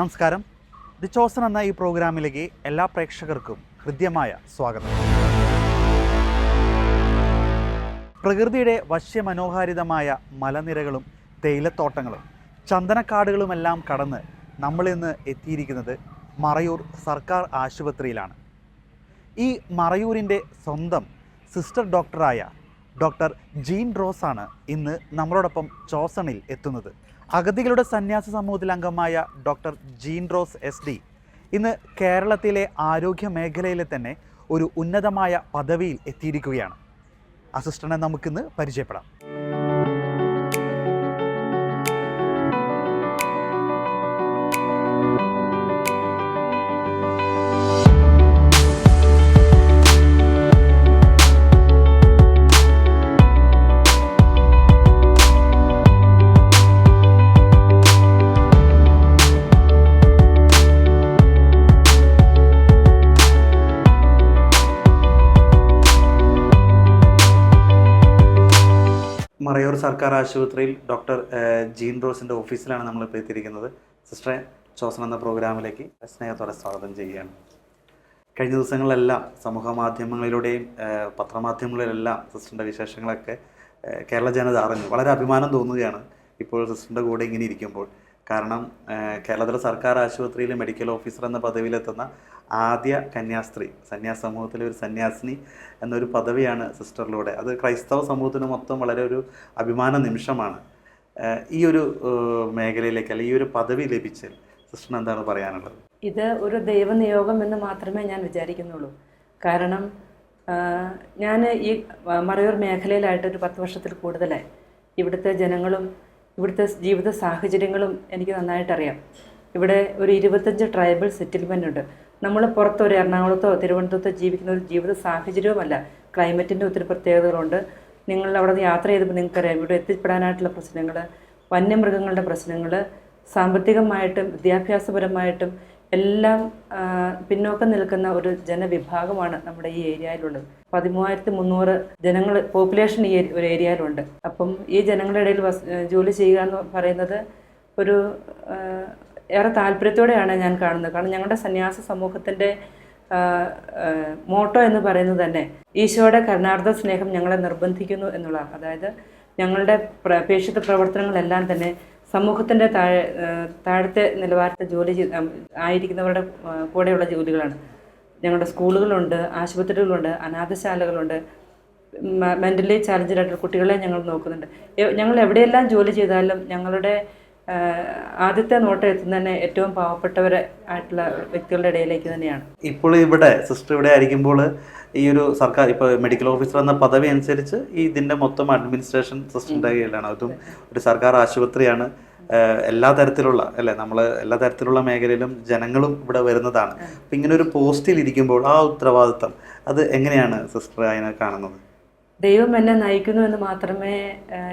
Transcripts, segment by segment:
നമസ്കാരം. The chosen എന്ന ഈ പ്രോഗ്രാമിലേക്ക് എല്ലാ പ്രേക്ഷകർക്കും ഹൃദ്യമായ സ്വാഗതം. പ്രകൃതിയുടെ വശ്യമനോഹാരിതമായ മലനിരകളും തേയിലത്തോട്ടങ്ങളും ചന്ദനക്കാടുകളുമെല്ലാം കടന്ന് നമ്മളിന്ന് എത്തിയിരിക്കുന്നത് മറയൂർ സർക്കാർ ആശുപത്രിയിലാണ്. ഈ മറയൂരിന്റെ സ്വന്തം സിസ്റ്റർ ഡോക്ടറായ ഡോക്ടർ ജീൻ റോസാണ് ഇന്ന് നമ്മളോടൊപ്പം ചോസണിൽ എത്തുന്നത്. അഗതികളുടെ സന്യാസ സമൂഹത്തിൽ അംഗമായ doctor Jean Rose S D ഇന്ന് കേരളത്തിലെ ആരോഗ്യ മേഖലയിലെ തന്നെ ഒരു ഉന്നതമായ പദവിയിൽ എത്തിയിരിക്കുകയാണ്. അസിസ്റ്റന്റിനെ നമുക്കിന്ന് പരിചയപ്പെടാം. സർക്കാർ ആശുപത്രിയിൽ ഡോക്ടർ ജീൻ റോസിന്റെ ഓഫീസിലാണ് നമ്മളിപ്പോൾ എത്തിയിരിക്കുന്നത്. സിസ്റ്ററെ ശ്വാസം എന്ന പ്രോഗ്രാമിലേക്ക് സ്നേഹത്തോടെ സ്വാഗതം ചെയ്യുകയാണ്. കഴിഞ്ഞ ദിവസങ്ങളിലെല്ലാം സമൂഹ മാധ്യമങ്ങളിലൂടെയും പത്രമാധ്യമങ്ങളിലെല്ലാം സിസ്റ്ററിന്റെ വിശേഷങ്ങളൊക്കെ കേരള ജനത അറിഞ്ഞു. വളരെ അഭിമാനം തോന്നുകയാണ് ഇപ്പോൾ സിസ്റ്ററിന്റെ കൂടെ ഇങ്ങനെ ഇരിക്കുമ്പോൾ. കാരണം കേരളത്തിലെ സർക്കാർ ആശുപത്രിയിൽ മെഡിക്കൽ ഓഫീസർ എന്ന പദവിയിലെത്തുന്ന ആദ്യ കന്യാസ്ത്രീ സന്യാസ സമൂഹത്തിലെ ഒരു സന്യാസിനി എന്നൊരു പദവിയാണ് സിസ്റ്ററിലൂടെ. അത് ക്രൈസ്തവ സമൂഹത്തിന് മൊത്തം വളരെ ഒരു അഭിമാന നിമിഷമാണ്. ഈ ഒരു മേഖലയിലേക്ക് അല്ലെങ്കിൽ ഈ ഒരു പദവി ലഭിച്ചൽ സിസ്റ്റർ എന്താണ് പറയാനുള്ളത്? ഇത് ഒരു ദൈവനിയോഗം എന്ന് മാത്രമേ ഞാൻ വിചാരിക്കുന്നുള്ളൂ. കാരണം ഞാൻ ഈ മറയൂർ മേഖലയിലായിട്ട് ഒരു പത്ത് വർഷത്തിൽ കൂടുതലായി. ഇവിടുത്തെ ജനങ്ങളും ഇവിടുത്തെ ജീവിത സാഹചര്യങ്ങളും എനിക്ക് നന്നായിട്ടറിയാം. ഇവിടെ ഒരു ഇരുപത്തഞ്ച് ട്രൈബൽ സെറ്റിൽമെന്റ് ഉണ്ട്. നമ്മൾ പുറത്തൊരു എറണാകുളത്തോ തിരുവനന്തപുരത്തോ ജീവിക്കുന്ന ഒരു ജീവിത സാഹചര്യവുമല്ല. ക്ലൈമറ്റിന്റെ ഒത്തിരി പ്രത്യേകതകളുണ്ട്. നിങ്ങൾ അവിടെ നിന്ന് യാത്ര ചെയ്തപ്പോൾ നിങ്ങൾക്കറിയാം ഇവിടെ എത്തിപ്പെടാനായിട്ടുള്ള പ്രശ്നങ്ങൾ വന്യമൃഗങ്ങളുടെ പ്രശ്നങ്ങൾ സാമ്പത്തികമായിട്ടും വിദ്യാഭ്യാസപരമായിട്ടും എല്ലാം പിന്നോക്കം നിൽക്കുന്ന ഒരു ജനവിഭാഗമാണ് നമ്മുടെ ഈ ഏരിയയിലുള്ളത്. പതിമൂവായിരത്തി മുന്നൂറ് ജനങ്ങൾ പോപ്പുലേഷൻ ഈ ഒരു ഏരിയയിലുണ്ട്. അപ്പം ഈ ജനങ്ങളുടെ ഇടയിൽ ജോലി ചെയ്യുക എന്ന് പറയുന്നത് ഒരു ഏറെ താല്പര്യത്തോടെയാണ് ഞാൻ കാണുന്നത്. കാരണം ഞങ്ങളുടെ സന്യാസ സമൂഹത്തിന്റെ മോട്ടോ എന്ന് പറയുന്നത് തന്നെ ഈശോയുടെ കരുണാർത്ഥ സ്നേഹം ഞങ്ങളെ നിർബന്ധിക്കുന്നു എന്നുള്ളതാണ്. അതായത് ഞങ്ങളുടെ പേക്ഷിത പ്രവർത്തനങ്ങളെല്ലാം തന്നെ സമൂഹത്തിന്റെ താഴെ താഴത്തെ നിലവാരത്തെ ജോലി ആയിരിക്കുന്നവരുടെ കൂടെയുള്ള ജോലികളാണ്. ഞങ്ങളുടെ സ്കൂളുകളുണ്ട് ആശുപത്രികളുണ്ട് അനാഥശാലകളുണ്ട് മെന്റലി ചാലഞ്ചഡ് ആയിട്ടുള്ള കുട്ടികളെ ഞങ്ങൾ നോക്കുന്നുണ്ട്. ഞങ്ങൾ എവിടെയെല്ലാം ജോലി ചെയ്താലും ഞങ്ങളുടെ ആദ്യത്തെ നോട്ടം എത്തുന്നതന്നെ ഏറ്റവും പാവപ്പെട്ടവരെ ആയിട്ടുള്ള വ്യക്തികളുടെ ഇടയിലേക്ക് തന്നെയാണ്. ഇപ്പോൾ ഇവിടെ സിസ്റ്റർ ഇവിടെ ആയിരിക്കുമ്പോൾ ഈ ഒരു സർക്കാർ ഇപ്പോൾ മെഡിക്കൽ ഓഫീസർ എന്ന പദവി അനുസരിച്ച് ഈ ഇതിന്റെ മൊത്തം അഡ്മിനിസ്ട്രേഷൻ സിസ്റ്ററിന്റെ കീഴിലാണ്. അതും ഒരു സർക്കാർ ആശുപത്രിയാണ്. എല്ലാ തരത്തിലുള്ള അല്ലേ നമ്മൾ എല്ലാ തരത്തിലുള്ള മേഖലയിലും ജനങ്ങളും ഇവിടെ വരുന്നതാണ്. അപ്പം ഇങ്ങനെ ഒരു പോസ്റ്റിൽ ഇരിക്കുമ്പോൾ ആ ഉത്തരവാദിത്തം അത് എങ്ങനെയാണ് സിസ്റ്റർ അതിനെ കാണുന്നത്? ദൈവം എന്നെ നയിക്കുന്നു എന്ന് മാത്രമേ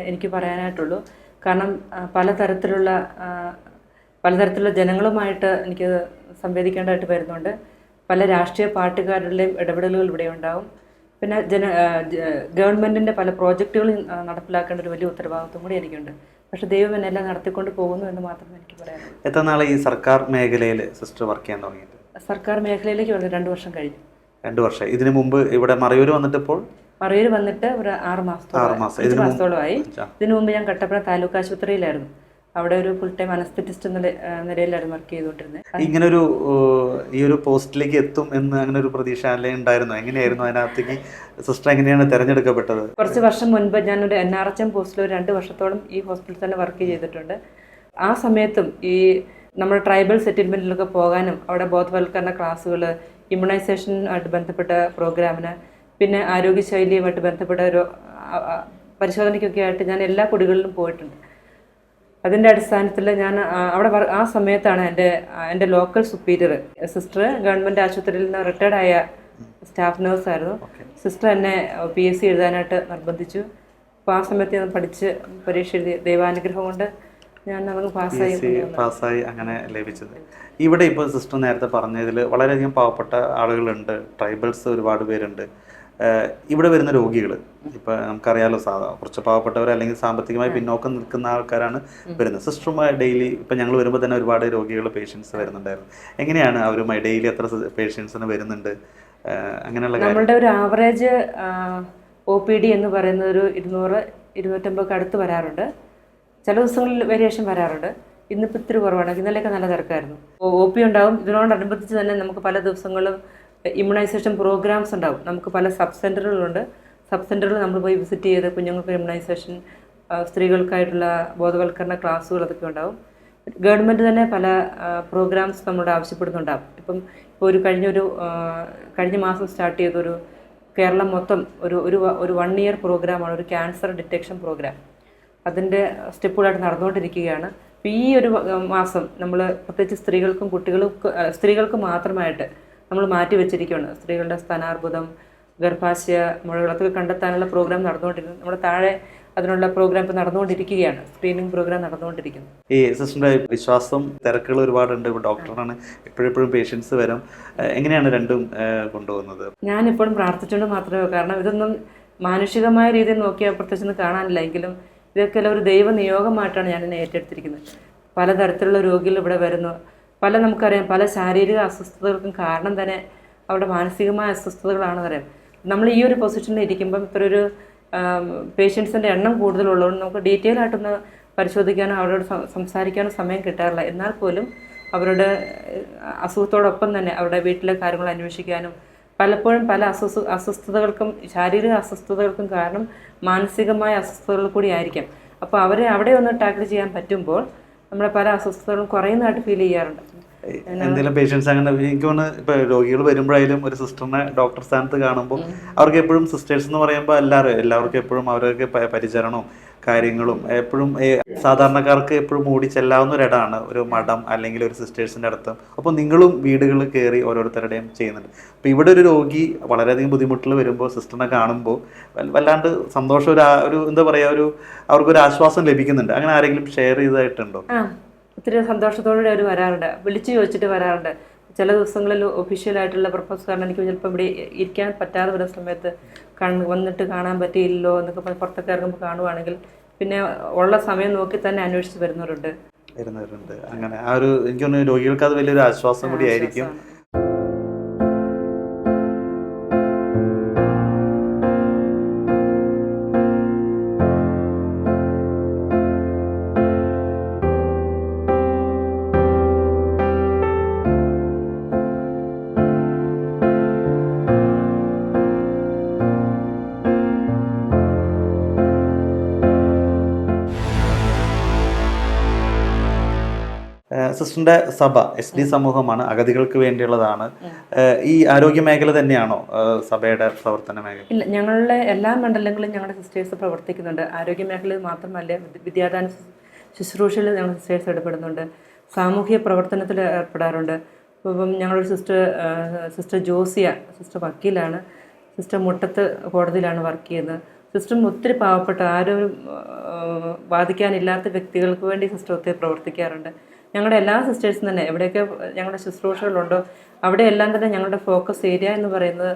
എനിക്ക് പറയാനായിട്ടുള്ളൂ. കാരണം പലതരത്തിലുള്ള പലതരത്തിലുള്ള ജനങ്ങളുമായിട്ട് എനിക്ക് സംവേദിക്കേണ്ടതായിട്ട് വരുന്നുണ്ട്. പല രാഷ്ട്രീയ പാർട്ടിക്കാരുടെയും ഇടപെടലുകൾ ഇവിടെ ഉണ്ടാവും. പിന്നെ ജന ഗവൺമെന്റിന്റെ പല പ്രോജക്റ്റുകളും നടപ്പിലാക്കേണ്ട ഒരു വലിയ ഉത്തരവാദിത്വം കൂടി എനിക്കുണ്ട്. പക്ഷേ ദൈവം എന്നെല്ലാം നടത്തിക്കൊണ്ട് പോകുന്നു എന്ന് മാത്രമേ എനിക്ക് പറയാം എത്ര നാളെ ഈ സർക്കാർ മേഖലയിൽ സിസ്റ്റർ വർക്ക് ചെയ്യാൻ തുടങ്ങിയത് സർക്കാർ മേഖലയിലേക്ക് വന്ന് രണ്ട് വർഷം കഴിഞ്ഞു. രണ്ട് വർഷം. ഇതിനു മുമ്പ് ഇവിടെ മറയൂർ വന്നിട്ടിപ്പോൾ മറയൂർ വന്നിട്ട് ഒരു ആറ് മാസത്തോളം. അഞ്ച് മാസത്തോളമായി. ഇതിനു മുമ്പ് ഞാൻ കട്ടപ്പന താലൂക്ക് ആശുപത്രിയിലായിരുന്നു. അവിടെ ഒരു ഫുൾ ടൈം അനസ്തറ്റിസ്റ്റ് എന്ന നിലയിലായിരുന്നു വർക്ക് ചെയ്തുകൊണ്ടിരുന്നത് ഇങ്ങനെ ഒരു ഈ ഒരു പോസ്റ്റിലേക്ക് എത്തും എന്ന് അങ്ങനെ ഒരു പ്രതീക്ഷ അല്ലേ ഉണ്ടായിരുന്നു? എങ്ങനെയായിരുന്നു അതിനകത്തേക്ക് സിസ്റ്റർ എങ്ങനെയാണ് തിരഞ്ഞെടുക്കപ്പെട്ടത്? കുറച്ച് വർഷം മുൻപ് ഞാനൊരു എൻ ആർ എച്ച് എം പോസ്റ്റിൽ ഒരു രണ്ട് വർഷത്തോളം ഈ ഹോസ്പിറ്റലിൽ തന്നെ വർക്ക് ചെയ്തിട്ടുണ്ട്. ആ സമയത്തും ഈ നമ്മുടെ ട്രൈബൽ സെറ്റിൽമെന്റിലൊക്കെ പോകാനും അവിടെ ബോധവൽക്കരണ ക്ലാസ്സുകൾ ഇമ്മ്യൂണൈസേഷനുമായിട്ട് ബന്ധപ്പെട്ട പ്രോഗ്രാമിന് പിന്നെ ആരോഗ്യശൈലിയുമായിട്ട് ബന്ധപ്പെട്ട ഒരു പരിശോധനയ്ക്കൊക്കെ ആയിട്ട് ഞാൻ എല്ലാ കുടികളിലും പോയിട്ടുണ്ട്. അതിന്റെ അടിസ്ഥാനത്തിൽ ഞാൻ അവിടെ ആ സമയത്താണ് എന്റെ എന്റെ ലോക്കൽ സുപ്പീരിയർ സിസ്റ്റർ ഗവൺമെന്റ് ആശുപത്രിയിൽ നിന്ന് റിട്ടയർഡായ ആയ സ്റ്റാഫ് നേഴ്സായിരുന്നു സിസ്റ്റർ എന്നെ പി എസ് സി എഴുതാനായിട്ട് നിർബന്ധിച്ചു. അപ്പോൾ ആ സമയത്ത് ഞാൻ പഠിച്ച് പരീക്ഷ എഴുതി ദൈവാനുഗ്രഹം കൊണ്ട് ഞാൻ നമുക്ക് പാസ്സായി പാസ്സായി അങ്ങനെ ലഭിച്ചത്. ഇവിടെ ഇപ്പോൾ സിസ്റ്റർ നേരത്തെ പറഞ്ഞതിൽ വളരെയധികം പാവപ്പെട്ട ആളുകളുണ്ട്. ട്രൈബൽസ് ഒരുപാട് പേരുണ്ട്. ഇവിടെ വരുന്ന രോഗികൾ ഇപ്പൊ നമുക്കറിയാലോ സാധാ കുറച്ച് പാവപ്പെട്ടവർ അല്ലെങ്കിൽ സാമ്പത്തികമായി പിന്നോക്കം നിൽക്കുന്ന ആൾക്കാരാണ് വരുന്നത്. സിസ്റ്ററുമായി ഡെയിലി ഇപ്പൊ ഞങ്ങൾ വരുമ്പോൾ തന്നെ ഒരുപാട് രോഗികൾ പേഷ്യൻസ് വരുന്നുണ്ടായിരുന്നു. എങ്ങനെയാണ് അവരുമായി ഡെയിലി എത്ര പേഷ്യൻസിന് വരുന്നുണ്ട്? അങ്ങനെയുള്ള നമ്മുടെ നമ്മളുടെ ഒരു ആവറേജ് ഒ പി ഡി എന്ന് പറയുന്ന ഒരു ഇരുന്നൂറ് ഇരുന്നൂറ്റമ്പതൊക്കെ അടുത്ത് വരാറുണ്ട്. ചില ദിവസങ്ങളിൽ വേരിയേഷൻ വരാറുണ്ട്. ഇന്നിപ്പോൾ ഇത്തിരി കുറവാണ്. ഇന്നലെയൊക്കെ നല്ല തിരക്കായിരുന്നു. ഒ പി ഉണ്ടാവും. ഇതിനോടനുബന്ധിച്ച് തന്നെ നമുക്ക് പല ദിവസങ്ങളും ഇമ്മ്യൂണൈസേഷൻ പ്രോഗ്രാംസ് ഉണ്ടാവും. നമുക്ക് പല സബ് സെന്ററുകളുണ്ട് സബ് സെന്ററുകൾ നമ്മൾ പോയി വിസിറ്റ് ചെയ്ത് കുഞ്ഞുങ്ങൾക്ക് ഇമ്മ്യൂണൈസേഷൻ സ്ത്രീകൾക്കായിട്ടുള്ള ബോധവൽക്കരണ ക്ലാസ്സുകൾ അതൊക്കെ ഉണ്ടാവും. ഗവൺമെന്റ് തന്നെ പല പ്രോഗ്രാംസ് നമ്മളോട് ആവശ്യപ്പെടുന്നുണ്ടാവും. ഇപ്പം ഇപ്പോൾ ഒരു കഴിഞ്ഞൊരു കഴിഞ്ഞ മാസം സ്റ്റാർട്ട് ചെയ്തൊരു കേരളം മൊത്തം ഒരു ഒരു ഒരു വൺ ഇയർ പ്രോഗ്രാമാണ് ഒരു ക്യാൻസർ ഡിറ്റക്ഷൻ പ്രോഗ്രാം അതിന്റെ സ്റ്റെപ്പുകളായിട്ട് നടന്നുകൊണ്ടിരിക്കുകയാണ്. അപ്പോൾ ഈ ഒരു മാസം നമ്മൾ പ്രത്യേകിച്ച് സ്ത്രീകൾക്കും കുട്ടികൾക്ക് സ്ത്രീകൾക്ക് മാത്രമായിട്ട് നമ്മൾ മാറ്റി വെച്ചിരിക്കുകയാണ് സ്ത്രീകളുടെ സ്ഥാനാർബുദം ഗർഭാശയ മുഴകളൊക്കെ കണ്ടെത്താനുള്ള പ്രോഗ്രാം നടന്നുകൊണ്ടിരിക്കുന്നു. നമ്മുടെ താഴെ അതിനുള്ള പ്രോഗ്രാം ഇപ്പോൾ നടന്നുകൊണ്ടിരിക്കുകയാണ്. സ്ക്രീനിങ് പ്രോഗ്രാം നടന്നുകൊണ്ടിരിക്കുന്നു. ഈ സിസ്റ്ററിന്റെ വിശ്വാസം തിരക്കുകൾ ഒരുപാടുണ്ട്. ഇപ്പോൾ ഡോക്ടറാണ്. എപ്പോഴെപ്പോഴും പേഷ്യൻസ് വരും. എങ്ങനെയാണ് രണ്ടും കൊണ്ടുപോകുന്നത്? ഞാൻ ഞാനിപ്പോഴും പ്രാർത്ഥിച്ചുകൊണ്ട് മാത്രമേ കാരണം ഇതൊന്നും മാനുഷികമായ രീതിയിൽ നോക്കിയാൽ പ്രത്യേകിച്ചൊന്നും കാണാനില്ല. എങ്കിലും ഇതൊക്കെ ഒരു ദൈവ നിയോഗമായിട്ടാണ് ഞാൻ എന്നെ ഏറ്റെടുത്തിരിക്കുന്നത്. പലതരത്തിലുള്ള രോഗികൾ ഇവിടെ വരുന്നു. പല നമുക്കറിയാം പല ശാരീരിക അസ്വസ്ഥതകൾക്കും കാരണം തന്നെ അവരുടെ മാനസികമായ അസ്വസ്ഥതകളാണെന്നറിയാം നമ്മൾ ഈ ഒരു പൊസിഷനിൽ ഇരിക്കുമ്പം ഇത്ര ഒരു പേഷ്യൻസിന്റെ എണ്ണം കൂടുതലുള്ളതുകൊണ്ട് നമുക്ക് ഡീറ്റെയിൽ ആയിട്ടൊന്ന് പരിശോധിക്കാനോ അവരോട് സംസാരിക്കാനോ സമയം കിട്ടാറില്ല. എന്നാൽ പോലും അവരുടെ അസുഖത്തോടൊപ്പം തന്നെ അവരുടെ വീട്ടിലെ കാര്യങ്ങൾ അന്വേഷിക്കാനും പലപ്പോഴും പല അസ്വസ്ഥ അസ്വസ്ഥതകൾക്കും ശാരീരിക അസ്വസ്ഥതകൾക്കും കാരണം മാനസികമായ അസ്വസ്ഥതകൾ കൂടി ആയിരിക്കാം. അപ്പോൾ അവരെ അവിടെ ഒന്ന് ടാക്കിൾ ചെയ്യാൻ പറ്റുമ്പോൾ നമ്മുടെ പല അസ്വസ്ഥതകളും കുറയുന്നതായിട്ട് ഫീൽ ചെയ്യാറുണ്ട്. എന്തെങ്കിലും പേഷ്യൻസ് അങ്ങനെ എനിക്ക് തോന്നുന്നു ഇപ്പൊ രോഗികൾ വരുമ്പോഴായാലും ഒരു സിസ്റ്ററിനെ ഡോക്ടർ സ്ഥാനത്ത് കാണുമ്പോൾ അവർക്ക് എപ്പോഴും സിസ്റ്റേഴ്സ് എന്ന് പറയുമ്പോൾ എല്ലാവരും എല്ലാവർക്കും എപ്പോഴും അവരൊക്കെ പരിചരണവും കാര്യങ്ങളും എപ്പോഴും സാധാരണക്കാർക്ക് എപ്പോഴും ഓടി ചെല്ലാവുന്ന ഒരിടമാണ്. ഒരു മഠം അല്ലെങ്കിൽ ഒരു സിസ്റ്റേഴ്സിന്റെ അടുത്ത്. അപ്പോൾ നിങ്ങളും വീടുകൾ കയറി ഓരോരുത്തരുടെയും ചെയ്യുന്നുണ്ട്. അപ്പോൾ ഇവിടെ ഒരു രോഗി വളരെയധികം ബുദ്ധിമുട്ടിൽ വരുമ്പോൾ സിസ്റ്ററിനെ കാണുമ്പോൾ വല്ലാണ്ട് സന്തോഷം ഒരു ഒരു എന്താ പറയുക ഒരു അവർക്കൊരു ആശ്വാസം ലഭിക്കുന്നുണ്ട്. അങ്ങനെ ആരെങ്കിലും ഷെയർ ചെയ്തതായിട്ടുണ്ടോ ആ ഒത്തിരി സന്തോഷത്തോടെ അവർ വരാറുണ്ട്. വിളിച്ചു ചോദിച്ചിട്ട് വരാറുണ്ട്. ചില ദിവസങ്ങളിൽ ഒഫീഷ്യലായിട്ടുള്ള പ്രപ്പോസ് കാരണം എനിക്ക് ചിലപ്പോൾ ഇവിടെ ഇരിക്കാൻ പറ്റാതെ വരുന്ന സമയത്ത് കണ് വന്നിട്ട് കാണാൻ പറ്റിയില്ലല്ലോ എന്നൊക്കെ പറഞ്ഞ് പുറത്തൊക്കെ ഇറങ്ങുമ്പോൾ കാണുവാണെങ്കിൽ പിന്നെ ഉള്ള സമയം നോക്കി തന്നെ അന്വേഷിച്ച് വരുന്നവരുണ്ട്. വരുന്നവരുണ്ട്. അങ്ങനെ ആ ഒരു എനിക്ക് തോന്നുന്നു രോഗികൾക്ക് അത് വലിയൊരു ആശ്വാസം കൂടി ആയിരിക്കും. സിസ്റ്ററിന്റെ സഭ എസ് ഡി സമൂഹമാണ് അഗതികൾക്ക് വേണ്ടിയുള്ളതാണ്. ഈ ആരോഗ്യ മേഖല തന്നെയാണോ സഭയുടെ പ്രവർത്തന മേഖല? ഇല്ല ഞങ്ങളുടെ എല്ലാ മണ്ഡലങ്ങളിലും ഞങ്ങളുടെ സിസ്റ്റേഴ്സ് പ്രവർത്തിക്കുന്നുണ്ട്. ആരോഗ്യ മേഖലയിൽ മാത്രമല്ല വിദ്യാദാന ശുശ്രൂ- ശുശ്രൂഷയിൽ ഞങ്ങൾ സിസ്റ്റേഴ്സ് ഇടപെടുന്നുണ്ട്. സാമൂഹ്യ പ്രവർത്തനത്തിൽ ഏർപ്പെടാറുണ്ട്. ഇപ്പം ഞങ്ങളൊരു സിസ്റ്റർ സിസ്റ്റർ ജോസിയ സിസ്റ്റർ വക്കീലാണ്. സിസ്റ്റർ മുട്ടത്ത് കോടതിയിലാണ് വർക്ക് ചെയ്യുന്നത്. സിസ്റ്ററും ഒത്തിരി പാവപ്പെട്ട ആരും ബാധിക്കാനില്ലാത്ത വ്യക്തികൾക്ക് വേണ്ടി സിസ്റ്റർ ഒത്തിരി പ്രവർത്തിക്കാറുണ്ട്. ഞങ്ങളുടെ എല്ലാ സിസ്റ്റേഴ്സും തന്നെ എവിടെയൊക്കെ ഞങ്ങളുടെ ശുശ്രൂഷകളുണ്ടോ അവിടെയെല്ലാം തന്നെ ഞങ്ങളുടെ ഫോക്കസ് ഏരിയ എന്ന് പറയുന്നത്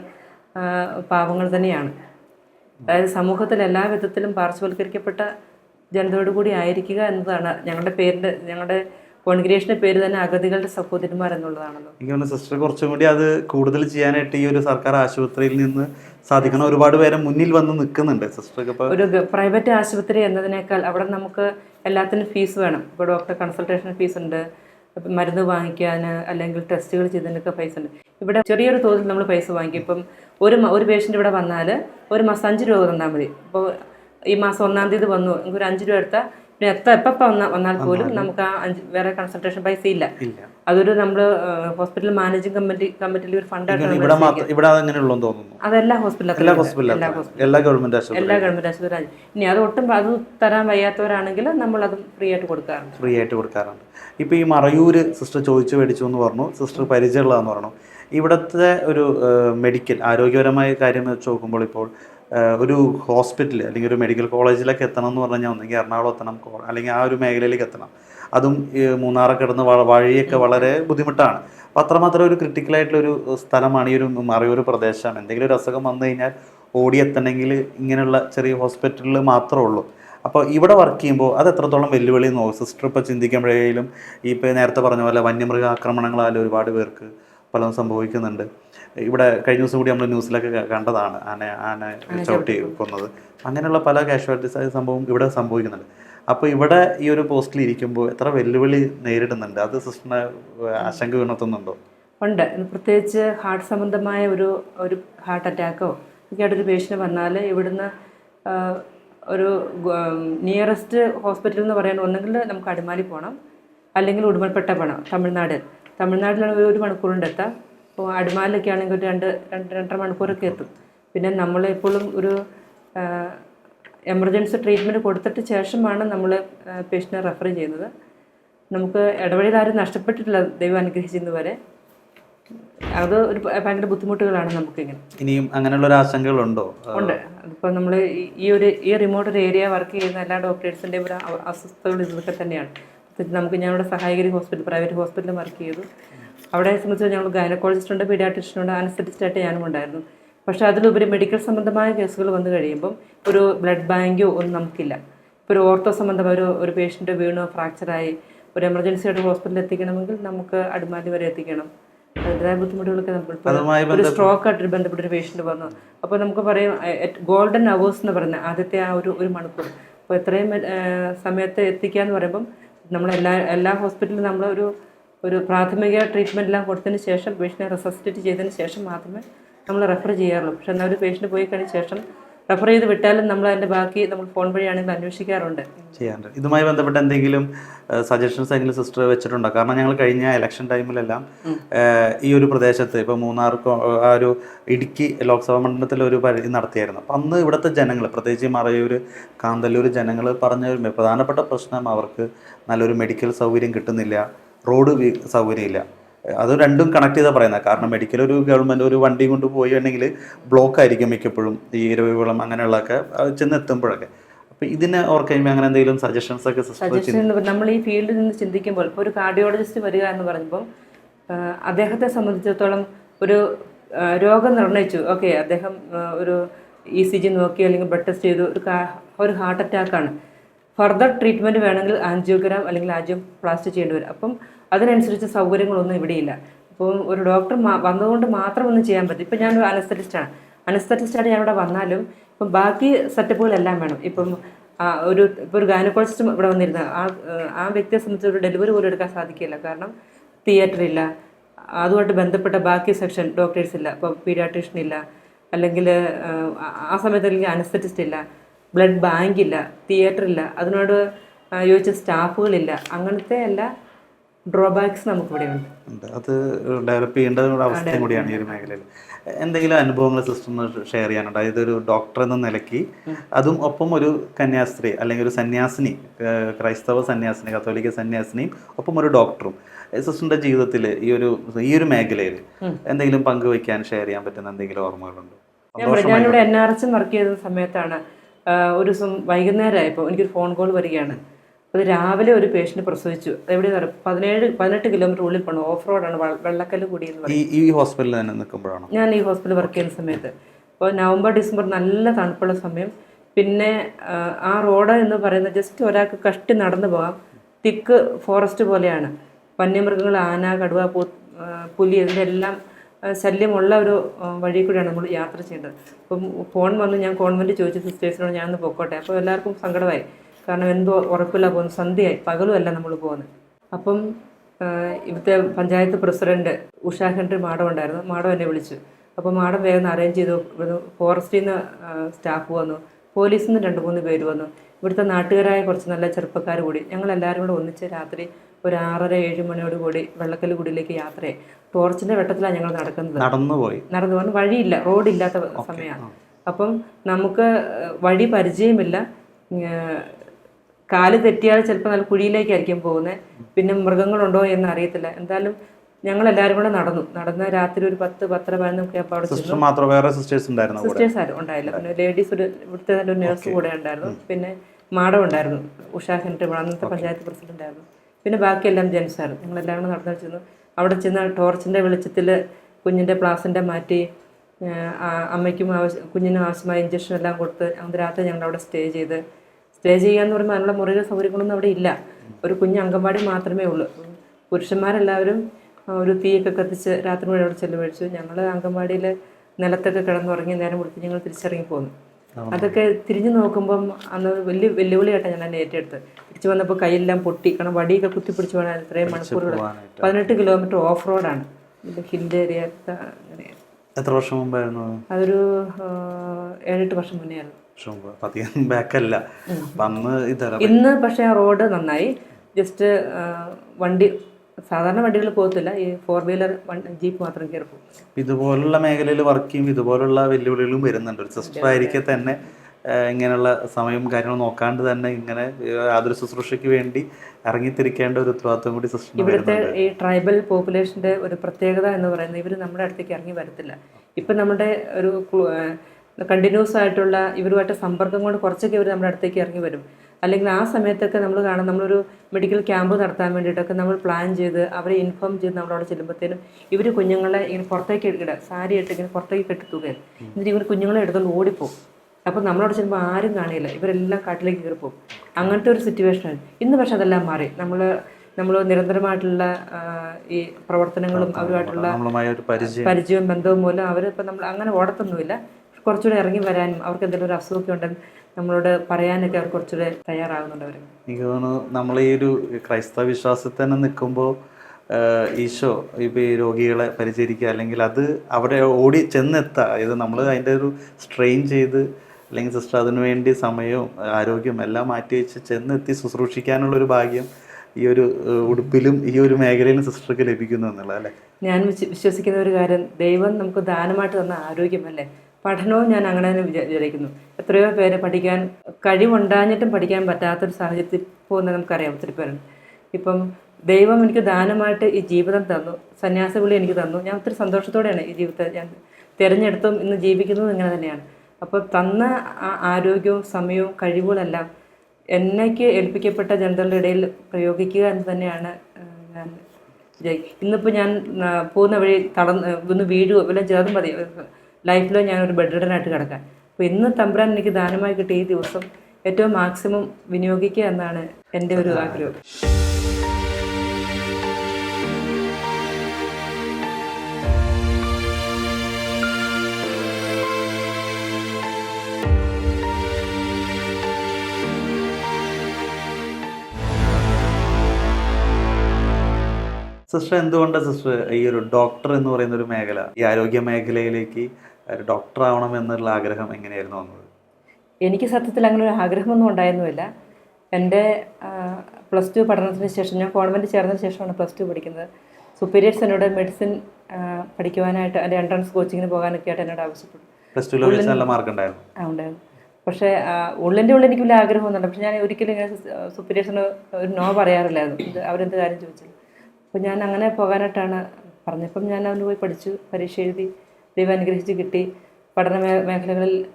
പാവങ്ങൾ തന്നെയാണ്. അതായത് സമൂഹത്തിൽ എല്ലാ വിധത്തിലും പാർശ്വവൽക്കരിക്കപ്പെട്ട ജനതയോടുകൂടി ആയിരിക്കുക എന്നതാണ് ഞങ്ങളുടെ പേരിന്റെ ഞങ്ങളുടെ കോൺഗ്രിയേഷന്റെ പേര് തന്നെ അഗതികളുടെ സഹോദരിമാർ എന്നുള്ളതാണല്ലോ. എനിക്ക് തോന്നുന്നു സിസ്റ്റർ കുറച്ചും കൂടി അത് കൂടുതൽ ചെയ്യാനായിട്ട് ഈ ഒരു സർക്കാർ ആശുപത്രിയിൽ നിന്ന് സാധിക്കണം. ഒരുപാട് പേരെ മുന്നിൽ വന്ന് നിൽക്കുന്നുണ്ട് സിസ്റ്റർക്ക് ഇപ്പോൾ ഒരു പ്രൈവറ്റ് ആശുപത്രി എന്നതിനേക്കാൾ അവിടെ നമുക്ക് എല്ലാത്തിനും ഫീസ് വേണം. ഇപ്പോൾ ഡോക്ടർ കൺസൾട്ടേഷൻ ഫീസ് ഉണ്ട്. മരുന്ന് വാങ്ങിക്കാൻ അല്ലെങ്കിൽ ടെസ്റ്റുകൾ ചെയ്തതിനൊക്കെ പൈസ ഉണ്ട്. ഇവിടെ ചെറിയൊരു തോതിൽ നമ്മൾ പൈസ വാങ്ങിക്കും ഇപ്പം ഒരു ഒരു പേഷ്യന്റ് ഇവിടെ വന്നാൽ ഒരു മാസം അഞ്ച് രൂപ തന്നാൽ മതി. ഇപ്പോൾ ഈ മാസം ഒന്നാം തീയതി വന്നു. ഒരു അഞ്ച് രൂപ എടുത്താൽ പിന്നെ എത്ര എപ്പോൾ വന്നാൽ വന്നാൽ പോലും നമുക്ക് ആ അഞ്ച് വേറെ കൺസൾട്ടേഷൻ പൈസ ഇല്ല. അതൊരു നമ്മൾ ഹോസ്പിറ്റൽ മാനേജിംഗ് കമ്മിറ്റി കമ്മിറ്റിയിൽ ഒരു ഫണ്ടായിട്ടാണ് ഇവിടെ തോന്നുന്നു. അതെല്ലാ ഹോസ്പിറ്റലും എല്ലാ എല്ലാ ഹോസ്പിറ്റലിലും ഹോസ്പിറ്റലും എല്ലാ ഗവൺമെന്റ് ആശുപത്രി എല്ലാ ഗവൺമെന്റ് ആശുപത്രി ഇനി അത് ഒട്ടും അത് തരാൻ വയ്യാത്തവരാണെങ്കിൽ നമ്മൾ അത് ഫ്രീ ആയിട്ട് കൊടുക്കാറുണ്ട്. ഫ്രീ ആയിട്ട് കൊടുക്കാറുണ്ട്. ഇപ്പോൾ ഈ മറയൂര് സിസ്റ്റർ ചോദിച്ചു മേടിച്ചു എന്ന് പറഞ്ഞു. സിസ്റ്റർ പരിചയമുള്ളതെന്ന് പറഞ്ഞു. ഇവിടുത്തെ ഒരു മെഡിക്കൽ ആരോഗ്യപരമായ കാര്യം വെച്ച് നോക്കുമ്പോൾ ഇപ്പോൾ ഒരു ഹോസ്പിറ്റൽ അല്ലെങ്കിൽ ഒരു മെഡിക്കൽ കോളേജിലൊക്കെ എത്തണം എന്ന് പറഞ്ഞു കഴിഞ്ഞാൽ ഒന്നെങ്കിൽ എറണാകുളം എത്തണം അല്ലെങ്കിൽ ആ ഒരു മേഖലയിലേക്ക് എത്തണം. അതും മൂന്നാറൊക്കെ കിടന്ന് വഴിയൊക്കെ വളരെ ബുദ്ധിമുട്ടാണ്. അപ്പോൾ അത്രമാത്രം ഒരു ക്രിട്ടിക്കലായിട്ടുള്ള ഒരു സ്ഥലമാണ് ഈ ഒരു മറയൂർ പ്രദേശം. എന്തെങ്കിലും ഒരു അസുഖം വന്നു കഴിഞ്ഞാൽ ഓടിയെത്തണമെങ്കിൽ ഇങ്ങനെയുള്ള ചെറിയ ഹോസ്പിറ്റലിൽ മാത്രമേ ഉള്ളൂ. അപ്പോൾ ഇവിടെ വർക്ക് ചെയ്യുമ്പോൾ അത് എത്രത്തോളം വെല്ലുവിളി നോക്കും? സിസ്റ്റർ ഇപ്പോൾ ചിന്തിക്കുമ്പോഴേലും ഇപ്പോൾ നേരത്തെ പറഞ്ഞ പോലെ വന്യമൃഗ ആക്രമണങ്ങളാൽ ഒരുപാട് പേർക്ക് പലതും സംഭവിക്കുന്നുണ്ട്. ഇവിടെ കഴിഞ്ഞ ദിവസം കൂടി നമ്മൾ ന്യൂസിലൊക്കെ കണ്ടതാണ് ആന ആന ചവിട്ടി കൊന്നത്. അങ്ങനെയുള്ള പല കാഷ്വാലിറ്റീസ് ആയ സംഭവം ഇവിടെ സംഭവിക്കുന്നുണ്ട്. അപ്പോൾ ഇവിടെ ഈ ഒരു പോസ്റ്റിൽ ഇരിക്കുമ്പോൾ എത്ര വെല്ലുവിളി നേരിടുന്നുണ്ട്? അത് സിസ്റ്ററിനെ ആശങ്ക ഉണർത്തുന്നുണ്ടോ ഉണ്ട്. പ്രത്യേകിച്ച് ഹാർട്ട് സംബന്ധമായ ഒരു ഒരു ഹാർട്ട് അറ്റാക്കോ ഒക്കെ ആയിട്ടൊരു പേഷ്യന്റ് വന്നാൽ ഇവിടുന്ന് ഒരു നിയറസ്റ്റ് ഹോസ്പിറ്റൽ എന്ന് പറയുന്നത് ഒന്നെങ്കിൽ നമുക്ക് അടിമാലി പോകണം അല്ലെങ്കിൽ ഉടുമൽപ്പെട്ട പോകണം തമിഴ്നാട്. തമിഴ്നാട്ടിലാണ് ഒരു- മണിക്കൂറുണ്ട് എത്താം അപ്പോൾ അടിമാലിലൊക്കെ ആണെങ്കിൽ ഒരു രണ്ട് രണ്ട് രണ്ടര മണിക്കൂറൊക്കെ എത്തും. പിന്നെ നമ്മൾ എപ്പോഴും ഒരു എമർജൻസി ട്രീറ്റ്മെന്റ് കൊടുത്തിട്ട് ശേഷമാണ് നമ്മൾ പേഷ്യന്റിനെ റെഫർ ചെയ്യുന്നത്. നമുക്ക് ഇടവഴിയിൽ ആരും നഷ്ടപ്പെട്ടിട്ടില്ല ദൈവം അനുഗ്രഹിച്ചിന്ന് വരെ. അത് ഒരു ഭയങ്കര ബുദ്ധിമുട്ടുകളാണ് നമുക്കിങ്ങനെ. ഇനിയും അങ്ങനെയുള്ള ഒരു ആശങ്കകളുണ്ടോ ഉണ്ട്. അതിപ്പോൾ നമ്മൾ ഈ ഒരു ഈ റിമോട്ട് ഒരു ഏരിയ വർക്ക് ചെയ്യുന്ന എല്ലാ ഡോക്ടേഴ്സിന്റെയും ഒരു അസ്വസ്ഥതകൾ ഇതൊക്കെ തന്നെയാണ്. നമുക്ക് ഞങ്ങളുടെ സഹായകരി ഹോസ്പിറ്റൽ പ്രൈവറ്റ് ഹോസ്പിറ്റലിൽ വർക്ക് ചെയ്തു. അവിടെ സംബന്ധിച്ച് ഞങ്ങൾ ഗൈനക്കോളജിസ്റ്റ് ഉണ്ട് പീഡിയാട്രിഷ്യൻ ഉണ്ട് അനസ്തറ്റിസ്റ്റ് ഞാനും ഉണ്ടായിരുന്നു. പക്ഷേ അതിലുപരി മെഡിക്കൽ സംബന്ധമായ കേസുകൾ വന്നു കഴിയുമ്പം ഒരു ബ്ലഡ് ബാങ്കോ ഒന്നും നമുക്കില്ല. ഇപ്പോൾ ഒരു ഓർത്തോ സംബന്ധമായ ഒരു ഒരു പേഷ്യന്റ് വീണോ ഫ്രാക്ചറായി ഒരു എമർജൻസി ആയിട്ട് ഹോസ്പിറ്റലിൽ എത്തിക്കണമെങ്കിൽ നമുക്ക് അടിമാലി വരെ എത്തിക്കണം. അതിന്റെതായ ബുദ്ധിമുട്ടുകളൊക്കെ നമുക്ക് ഒരു സ്ട്രോക്ക് ആയിട്ട് ബന്ധപ്പെട്ട ഒരു പേഷ്യന്റ് വന്നു. അപ്പോൾ നമുക്ക് പറയും ഗോൾഡൻ അവേഴ്സ് എന്ന് പറയുന്നത് ആദ്യത്തെ ആ ഒരു ഒരു മണിക്കൂർ. അപ്പോൾ എത്രയും സമയത്ത് എത്തിക്കുക എന്ന് പറയുമ്പം നമ്മൾ എല്ലാ ഹോസ്പിറ്റലിലും നമ്മളൊരു ഒരു പ്രാഥമിക ട്രീറ്റ്മെന്റ് എല്ലാം കൊടുത്തതിന് ശേഷം പേഷ്യന്റിനെ റെസസിറ്റേറ്റ് ചെയ്തതിന് ശേഷം മാത്രമേ നമ്മൾ റെഫർ ചെയ്യാറുള്ളൂ. പക്ഷേ എന്നാൽ ഒരു പേഷ്യന്റ് പോയി കഴിഞ്ഞ ശേഷം റെഫർ ചെയ്ത് വിട്ടാലും നമ്മൾ അതിന്റെ ബാക്കി നമ്മൾ ഫോൺ വഴിയാണെങ്കിൽ അന്വേഷിക്കാറുണ്ട്. ചെയ്യാറുണ്ട്. ഇതുമായി ബന്ധപ്പെട്ട് എന്തെങ്കിലും സജഷൻസ് എങ്കിലും സിസ്റ്റർ വെച്ചിട്ടുണ്ടോ? കാരണം ഞങ്ങൾ കഴിഞ്ഞ ഇലക്ഷൻ ടൈമിലെല്ലാം ഈ ഒരു പ്രദേശത്ത് ഇപ്പോൾ മൂന്നാർ ആ ഒരു ഇടുക്കി ലോക്സഭാ മണ്ഡലത്തിൽ ഒരു പരിധി നടത്തിയായിരുന്നു. അപ്പം അന്ന് ഇവിടുത്തെ ജനങ്ങൾ പ്രത്യേകിച്ച് മറയൂർ കാന്തല്ലൂർ ജനങ്ങൾ പറഞ്ഞ ഒരു പ്രധാനപ്പെട്ട പ്രശ്നം അവർക്ക് നല്ലൊരു മെഡിക്കൽ സൗകര്യം കിട്ടുന്നില്ല. റോഡ് സൗകര്യമില്ല. അത് രണ്ടും കണക്ട് ചെയ്താൽ പറയുന്നത് കാരണം മെഡിക്കൽ ഒരു ഗവൺമെന്റ് ഒരു വണ്ടി കൊണ്ട് പോയി ഉണ്ടെങ്കിൽ ബ്ലോക്ക് ആയിരിക്കും മിക്കപ്പോഴും ഈ ഇരവികുളം അങ്ങനെയുള്ളതൊക്കെ ചെന്ന് എത്തുമ്പോഴൊക്കെ അപ്പോൾ ഇതിനെ ഓർക്കുമ്പോൾ അങ്ങനെ എന്തെങ്കിലും സജഷൻസ് ഒക്കെ സജഷൻ നമ്മൾ ഈ ഫീൽഡിൽ നിന്ന് ചിന്തിക്കുമ്പോൾ ഇപ്പോൾ ഒരു കാർഡിയോളജിസ്റ്റ് വരിക എന്ന് പറയുമ്പോൾ അദ്ദേഹത്തെ സംബന്ധിച്ചിടത്തോളം ഒരു രോഗം നിർണയിച്ചു. ഓക്കെ അദ്ദേഹം ഒരു ഇ സി ജി നോക്കി അല്ലെങ്കിൽ ബ്ലഡ് ടെസ്റ്റ് ചെയ്തു. ഒരു ഒരു ഹാർട്ട് അറ്റാക്കാണ് ഫർദർ ട്രീറ്റ്മെന്റ് വേണമെങ്കിൽ ആൻജിയോഗ്രാം അല്ലെങ്കിൽ ആൻജിയോ പ്ലാസ്റ്റ് ചെയ്യേണ്ടി വരും. അപ്പം അതിനനുസരിച്ച് സൗകര്യങ്ങളൊന്നും ഇവിടെയില്ല. അപ്പം ഒരു ഡോക്ടർ വന്നതുകൊണ്ട് മാത്രം ഒന്നും ചെയ്യാൻ പറ്റും ഇപ്പം ഞാനൊരു അനസ്തറ്റിസ്റ്റാണ് അനസ്തറ്റിസ്റ്റായിട്ട് ഞാനിവിടെ വന്നാലും ഇപ്പം ബാക്കി സെറ്റപ്പുകളെല്ലാം വേണം. ഇപ്പം ഒരു ഇപ്പോൾ ഒരു ഗൈനക്കോളജിസ്റ്റ് ഇവിടെ വന്നിരുന്ന ആ ആ വ്യക്തിയെ സംബന്ധിച്ച് ഒരു ഡെലിവറി പോലും എടുക്കാൻ സാധിക്കില്ല കാരണം തിയേറ്റർ ഇല്ല. അതുമായിട്ട് ബന്ധപ്പെട്ട ബാക്കി സെക്ഷൻ ഡോക്ടേഴ്സ് ഇല്ല. ഇപ്പോൾ പീഡിയാട്രീഷ്യൻ ഇല്ല. അല്ലെങ്കിൽ ആ സമയത്ത് അല്ലെങ്കിൽ അനസ്തറ്റിസ്റ്റ് ഇല്ല. ബ്ലഡ് ബാങ്കില്ല തിയേറ്റർ ഇല്ല അതിനോട് യോജിച്ച സ്റ്റാഫുകളില്ല. അങ്ങനത്തെ എല്ലാ ഡ്രോബാക്സ് നമുക്കിവിടെ ഉണ്ട്. ഉണ്ട്. അത് ഡെവലപ്പ് ചെയ്യേണ്ട ഒരു അവസ്ഥയും കൂടിയാണ് ഈ ഒരു മേഖലയിൽ. എന്തെങ്കിലും അനുഭവങ്ങൾ സിസ്റ്ററിന് ഷെയർ ചെയ്യാനുണ്ട്? അതായത് ഒരു ഡോക്ടർ എന്ന നിലയ്ക്ക് അതും ഒപ്പം ഒരു കന്യാസ്ത്രീ അല്ലെങ്കിൽ ഒരു സന്യാസിനി ക്രൈസ്തവ സന്യാസിനി കത്തോലിക്ക സന്യാസിനിയും ഒപ്പം ഒരു ഡോക്ടറും. സിസ്റ്ററിന്റെ ജീവിതത്തിൽ ഈ ഒരു ഈ ഒരു മേഖലയിൽ എന്തെങ്കിലും പങ്കുവയ്ക്കാൻ ഷെയർ ചെയ്യാൻ പറ്റുന്ന എന്തെങ്കിലും ഓർമ്മകളുണ്ടോ? ഞാനിവിടെ എൻ ആർ എച്ച് വർക്ക് ചെയ്ത സമയത്താണ് ഒരു ദിവസം വൈകുന്നേരമായപ്പോൾ എനിക്കൊരു ഫോൺ കോൾ വരികയാണ്. അത് രാവിലെ ഒരു പേഷ്യന്റ് പ്രസവിച്ചു. എവിടെ പതിനേഴ് പതിനെട്ട് കിലോമീറ്റർ ഉള്ളിൽ പോകണം ഓഫ് റോഡാണ് വെള്ളക്കല്ല് കൂടി ഈ ഹോസ്പിറ്റലിൽ തന്നെ നിൽക്കുമ്പോഴാണ്? ഞാൻ ഈ ഹോസ്പിറ്റലിൽ വർക്ക് ചെയ്യുന്ന സമയത്ത്. അപ്പോൾ നവംബർ ഡിസംബർ നല്ല തണുപ്പുള്ള സമയം. പിന്നെ ആ, റോഡ് എന്ന് പറയുന്നത് ജസ്റ്റ് ഒരാൾക്ക് കഷ്ടി നടന്നു പോകാം. തിക്ക് ഫോറസ്റ്റ് പോലെയാണ്. വന്യമൃഗങ്ങൾ ആന കടുവ പു പുലി ഇതിന്റെ എല്ലാം ശല്യമുള്ള ഒരു വഴി കൂടിയാണ് നമ്മൾ യാത്ര ചെയ്യേണ്ടത്. അപ്പം ഫോൺ വന്ന് ഞാൻ കോൺവെന്റ് ചോദിച്ച സിസ്റ്റേഴ്സിനോട് ഞാനൊന്ന് പൊക്കോട്ടെ. അപ്പോൾ എല്ലാവർക്കും സങ്കടമായി. കാരണം എന്തോ ഉറപ്പില്ല പോകുന്നു സന്ധ്യയായി. പകലും അല്ല നമ്മൾ പോകുന്നത്. അപ്പം ഇവിടുത്തെ panchayat president Usha Henry madam ഉണ്ടായിരുന്നു. മാഡം എന്നെ വിളിച്ചു. അപ്പോൾ മാഡം വേഗം അറേഞ്ച് ചെയ്തു. ഫോറസ്റ്റിൽ നിന്ന് സ്റ്റാഫ് വന്നു. പോലീസിൽ നിന്ന് രണ്ട് മൂന്ന് പേര് വന്നു. ഇവിടുത്തെ നാട്ടുകാരായ കുറച്ച് നല്ല ചെറുപ്പക്കാർ കൂടി. ഞങ്ങൾ എല്ലാവരും കൂടെ ഒന്നിച്ച് രാത്രി ഒരു ആറര ഏഴ് മണിയോട് കൂടി വെള്ളക്കൽ കുടിയിലേക്ക് യാത്രയായി ടോർച്ചിന്റെ വെട്ടത്തിലാണ് ഞങ്ങൾ നടക്കുന്നത്. നടന്നു പോയി നടന്നു പോകാൻ വഴിയില്ല. റോഡില്ലാത്ത സമയമാണ്. അപ്പം നമുക്ക് വഴി പരിചയമില്ല. കാൽ തെറ്റിയാൽ ചിലപ്പോൾ നല്ല കുഴിയിലേക്കായിരിക്കും പോകുന്നത് പിന്നെ മൃഗങ്ങളുണ്ടോ എന്ന് അറിയത്തില്ല. എന്തായാലും ഞങ്ങൾ എല്ലാവരും കൂടെ നടന്നു. നടന്ന രാത്രി ഒരു പത്ത് പത്തര പതിനൊക്കെ അപ്പോൾ അവിടെ സിസ്റ്റർ മാത്രം വേറെ സിസ്റ്റേഴ്സ് ഉണ്ടായിരുന്നു സിസ്റ്റേഴ്സ് ആരും ഉണ്ടായില്ല. പിന്നെ ലേഡീസ് ഒരു ഇവിടുത്തെ ഒരു നേഴ്സ് കൂടെ ഉണ്ടായിരുന്നു. പിന്നെ മാഡം ഉണ്ടായിരുന്നു ഉഷാ ഹെൻറി അന്നത്തെ പഞ്ചായത്ത് പ്രസിഡന്റ് ആയിരുന്നു പിന്നെ ബാക്കിയെല്ലാം ജെൻസ് ആയിരുന്നു ഞങ്ങൾ എല്ലാവരും കൂടെ നടന്നു ചെന്നു അവിടെ ചെന്ന് ടോർച്ചിന്റെ വെളിച്ചത്തിൽ കുഞ്ഞിന്റെ പ്ലാസിന്റെ മാറ്റി അമ്മയ്ക്കും ആവശ്യം കുഞ്ഞിനും ആവശ്യമായ ഇഞ്ചക്ഷൻ എല്ലാം കൊടുത്ത് അന്ന് രാത്രി ഞങ്ങൾ അവിടെ സ്റ്റേ ചെയ്ത്. സ്റ്റേ ചെയ്യാന്ന് പറയുമ്പോൾ അതിനുള്ള മുറികൾ സൗകര്യങ്ങളൊന്നും അവിടെ ഇല്ല. ഒരു കുഞ്ഞ് അംഗൻവാടി മാത്രമേ ഉള്ളൂ. പുരുഷന്മാരെല്ലാവരും ഒരു തീയൊക്കെ കത്തിച്ച് രാത്രി മുഴുവൻ അവിടെ ചെലവഴിച്ചു ഞങ്ങൾ അംഗൻവാടിയിൽ നിലത്തൊക്കെ കിടന്നുറങ്ങി നേരം കൊടുത്ത് ഞങ്ങൾ തിരിച്ചിറങ്ങി പോന്നു. അതൊക്കെ തിരിഞ്ഞു നോക്കുമ്പം അന്ന് വലിയ വെല്ലുവിളിയായിട്ടാണ് ഞാൻ എന്നെ ഏറ്റെടുത്ത് തിരിച്ചു വന്നപ്പോൾ കൈയെല്ലാം പൊട്ടി കാരണം വടിയൊക്കെ കുത്തിപ്പിടിച്ച് വേണം ഇത്രയും മണിക്കൂറുകൾ. പതിനെട്ട് കിലോമീറ്റർ ഓഫ് റോഡാണ്. ഹിൽ ഏരിയ അങ്ങനെ എത്ര വർഷം മുമ്പായിരുന്നു അതൊരു ഏഴെട്ട് വർഷം മുന്നേ ആയിരുന്നു. ബാക്കല്ല. അന്ന് ഇന്ന് പക്ഷേ ആ റോഡ് നന്നായി. ജസ്റ്റ് വണ്ടി സാധാരണ വണ്ടികൾ പോകത്തില്ല. ഈ ഫോർ വീലർ ജീപ്പ് മാത്രം കയറി പോകും ഇതുപോലുള്ള മേഖലയിൽ വർക്ക് ചെയ്യും. ഇതുപോലുള്ള വെല്ലുവിളികളും വരുന്നുണ്ട്. ഒരു സിസ്റ്റർ ആയിരിക്കെ തന്നെ ഇങ്ങനെയുള്ള സമയം കാര്യങ്ങളും നോക്കാണ്ട് തന്നെ ഇങ്ങനെ ആതൊരു ശുശ്രൂഷയ്ക്ക് വേണ്ടി ഇറങ്ങിത്തിരിക്കേണ്ട ഒരു ഉത്തരവാദിത്വം കൂടി ഇവിടുത്തെ ഈ ട്രൈബൽ പോപ്പുലേഷന്റെ ഒരു പ്രത്യേകത എന്ന് പറയുന്നത് ഇവർ നമ്മുടെ അടുത്തേക്ക് ഇറങ്ങി വരത്തില്ല. ഇപ്പം നമ്മുടെ ഒരു കണ്ടിന്യൂസ് ആയിട്ടുള്ള ഇവരുമായിട്ട് സമ്പർക്കം കൊണ്ട് കുറച്ചൊക്കെ ഇവർ നമ്മുടെ അടുത്തേക്ക് ഇറങ്ങി വരും. അല്ലെങ്കിൽ ആ സമയത്തൊക്കെ നമ്മൾ കാണാം നമ്മളൊരു മെഡിക്കൽ ക്യാമ്പ് നടത്താൻ വേണ്ടിയിട്ടൊക്കെ നമ്മൾ പ്ലാൻ ചെയ്ത് അവരെ ഇൻഫോം ചെയ്ത് നമ്മളവിടെ ചെല്ലുമ്പോഴത്തേനും ഇവർ കുഞ്ഞുങ്ങളെ ഇങ്ങനെ പുറത്തേക്ക് ഇട സാരി ഇട്ട് ഇങ്ങനെ പുറത്തേക്ക് കെട്ടിത്തുകയാണ് എന്നിട്ട് ഇവർ കുഞ്ഞുങ്ങളെ എടുത്തുകൊണ്ട് ഓടിപ്പോകും അപ്പോൾ നമ്മളവിടെ ചെല്ലുമ്പോൾ ആരും കാണില്ല. ഇവരെല്ലാം കാട്ടിലേക്ക് കയറി പോകും അങ്ങനത്തെ ഒരു സിറ്റുവേഷനാണ് ഇന്ന് പക്ഷേ അതെല്ലാം മാറി. നമ്മൾ നമ്മൾ നിരന്തരമായിട്ടുള്ള ഈ പ്രവർത്തനങ്ങളും അവരുമായിട്ടുള്ള പരിചയവും ബന്ധവും മൂലം അവരിപ്പോൾ നമ്മൾ അങ്ങനെ ഓടത്തൊന്നുമില്ല. കുറച്ചുകൂടെ ഇറങ്ങി വരാനും അവർക്ക് എന്തെങ്കിലും ഒരു അസുഖമൊക്കെ ഉണ്ടെങ്കിൽ നമ്മളോട് പറയാനൊക്കെ അവർ കുറച്ചുകൂടെ തയ്യാറാകുന്നുണ്ട് അവർ എനിക്ക് തോന്നുന്നു നമ്മൾ ഈ ഒരു ക്രൈസ്തവ വിശ്വാസത്തിൽ തന്നെ നിൽക്കുമ്പോൾ ഈശോ ഇപ്പോൾ ഈ രോഗികളെ പരിചരിക്കുക അല്ലെങ്കിൽ അത് അവിടെ ഓടി ചെന്നെത്തുക ഇത് നമ്മൾ അതിന്റെ ഒരു സ്ട്രെയിൻ ചെയ്ത് അല്ലെങ്കിൽ സിസ്റ്റർ അതിനു വേണ്ടി സമയവും ആരോഗ്യവും എല്ലാം മാറ്റി വെച്ച് ചെന്നെത്തി ശുശ്രൂഷിക്കാനുള്ളൊരു ഭാഗ്യം ഈ ഒരു ഉടുപ്പിലും ഈ ഒരു മേഖലയിലും സിസ്റ്റർക്ക് ലഭിക്കുന്നു എന്നുള്ളത് അല്ലേ? ഞാൻ വിശ്വസിക്കുന്ന ഒരു കാര്യം ദൈവം നമുക്ക് ദാനമായിട്ട് തന്ന ആരോഗ്യമല്ലേ പഠനവും ഞാൻ അങ്ങനെ തന്നെ വിചാ- വിചാരിക്കുന്നു. എത്രയോ പേര് പഠിക്കാൻ കഴിവുണ്ടാഞ്ഞിട്ടും പഠിക്കാൻ പറ്റാത്തൊരു സാഹചര്യത്തിൽ പോകുന്ന നമുക്കറിയാം ഒത്തിരി പേരുണ്ട്. ഇപ്പം ദൈവം എനിക്ക് ദാനമായിട്ട് ഈ ജീവിതം തന്നു. സന്യാസ വിളി എനിക്ക് തന്നു. ഞാൻ ഒത്തിരി സന്തോഷത്തോടെയാണ് ഈ ജീവിതത്തെ ഞാൻ തിരഞ്ഞെടുത്തും ഇന്ന് ജീവിക്കുന്നതും ഇങ്ങനെ തന്നെയാണ്. അപ്പോൾ തന്ന ആരോഗ്യവും സമയവും കഴിവുകളെല്ലാം എന്നേക്ക് ഏൽപ്പിക്കപ്പെട്ട ജനതകളുടെ ഇടയിൽ പ്രയോഗിക്കുക എന്ന് തന്നെയാണ് ഞാൻ ഇന്നിപ്പോൾ ഞാൻ പോകുന്ന വഴി തടന്ന് ഒന്ന് വീഴുകയോ വല്ലതും ചേർന്ന് മതി. ലൈഫിൽ ഞാനൊരു ബെഡ്രിഡനായിട്ട് കിടക്കാൻ. അപ്പോൾ ഇന്ന് തമ്പുരാൻ എനിക്ക് ദാനമായി കിട്ടിയ ഈ ദിവസം ഏറ്റവും മാക്സിമം വിനിയോഗിക്കുക എന്നാണ് എന്റെ ഒരു ആഗ്രഹം. സിസ്റ്റർ എന്തുകൊണ്ടാണ് സിസ്റ്റർ ഈ ഒരു ഡോക്ടർ എന്ന് പറയുന്ന ഒരു മേഖല ഈ ആരോഗ്യ മേഖലയിലേക്ക് ഒരു ഡോക്ടർ ആവണം എന്നുള്ള ആഗ്രഹം എങ്ങനെയായിരുന്നു വന്നത്? എനിക്ക് സത്യത്തിൽ അങ്ങനെ ഒരു ആഗ്രഹമൊന്നും ഉണ്ടായിരുന്നില്ല. എന്റെ പ്ലസ് ടു പഠനത്തിന് ശേഷം ഞാൻ കോൺവെന്റ് ചേർന്നതിന് ശേഷമാണ് പ്ലസ് ടു പഠിക്കുന്നത്. സുപ്പീരിയേഴ്സ് എന്നോട് മെഡിസിൻ പഠിക്കുവാനായിട്ട് എന്റെ എൻട്രൻസ് കോച്ചിങ്ങിന് പോകാനൊക്കെ ആയിട്ട് എന്നോട് ആവശ്യപ്പെട്ടു. പ്ലസ് ടു നല്ല മാർക്ക് ഉണ്ടായിരുന്നു. ആ ഉണ്ടായിരുന്നു. പക്ഷേ ഉള്ളിന്റെ ഉള്ളിൽ എനിക്ക് വലിയ ആഗ്രഹമൊന്നുമില്ല. പക്ഷെ ഞാൻ ഒരിക്കലും ഇങ്ങനെ സുപ്പീരിയേഴ്സിന് ഒരു നോ പറയാറില്ലായിരുന്നു. അവരെന്ത് കാര്യം ചോദിച്ചത് അപ്പോൾ ഞാൻ അങ്ങനെ പോകാനായിട്ടാണ് പറഞ്ഞപ്പം ഞാൻ അവന് പോയി പഠിച്ചു പരീക്ഷ എഴുതി ദൈവം അനുഗ്രഹിച്ച് കിട്ടി. പഠന മേ- മേഖലകളിൽ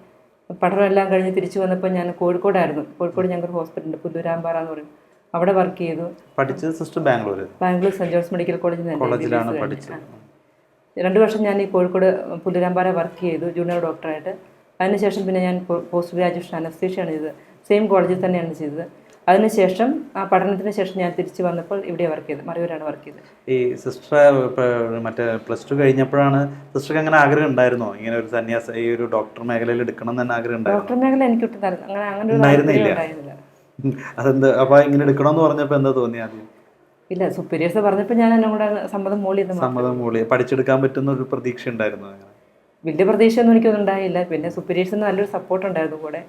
പഠനമെല്ലാം കഴിഞ്ഞ് തിരിച്ചു വന്നപ്പോൾ ഞാൻ കോഴിക്കോടായിരുന്നു. കോഴിക്കോട് ഞങ്ങൾക്ക് ഹോസ്പിറ്റലുണ്ട് പുല്ലൂരാമ്പാറ എന്ന് പറയും. അവിടെ വർക്ക് ചെയ്തു. പഠിച്ചത് സിസ്റ്റർ ബാംഗ്ലൂർ ബാംഗ്ലൂർ സെന്റ് ജോൺസ് മെഡിക്കൽ കോളേജിൽ നിന്ന് കോളേജിലാണ് പഠിച്ചത്. രണ്ട് വർഷം ഞാൻ ഈ കോഴിക്കോട് പുല്ലൂരാമ്പാറ വർക്ക് ചെയ്തു ജൂനിയർ ഡോക്ടറായിട്ട്. അതിനുശേഷം പിന്നെ ഞാൻ പോസ്റ്റ് ഗ്രാജുവേഷൻ അനസ്തീഷയാണ് ചെയ്തത്. സെയിം കോളേജിൽ തന്നെയാണ് ചെയ്തത്. അതിനുശേഷം ആ പഠനത്തിന് ശേഷം ഞാൻ തിരിച്ചു വന്നപ്പോൾ ഇവിടെ വർക്ക് ചെയ്തത്. മറയൂരാണ് വർക്ക് ചെയ്തത്. ഈ സിസ്റ്റർ മറ്റേ പ്ലസ് ടു കഴിഞ്ഞപ്പോഴാണ് സിസ്റ്റർക്ക് അങ്ങനെ ആഗ്രഹം ഉണ്ടായിരുന്നോ? ഇങ്ങനെ ഒരു സന്യാസ ഈ ഒരു ഡോക്ടർ മേഖലയിൽ എടുക്കണം എന്ന് തന്നെ ആഗ്രഹം ഡോക്ടർ മേഖല എനിക്ക് അങ്ങനെ അങ്ങനെ ഉണ്ടായിരുന്നില്ല. അതെന്താ അപ്പൊ ഇങ്ങനെ എടുക്കണമെന്ന് പറഞ്ഞപ്പോ എന്താ തോന്നി ആദ്യം? ഇല്ല സുപ്പീരിയേഴ്സ് പറഞ്ഞപ്പോൾ ഞാൻ എന്നെ കൂടെ സമ്മതം മൂളി സമ്മതം മൂളി പഠിച്ചെടുക്കാൻ പറ്റുന്ന ഒരു പ്രതീക്ഷ ഉണ്ടായിരുന്നു വലിയ പ്രതീക്ഷയൊന്നും എനിക്കൊന്നും ഉണ്ടായില്ല. പിന്നെ സുപ്പീരിയേഴ്സിന് നല്ലൊരു സപ്പോർട്ട് ഉണ്ടായിരുന്നു കൂടെ.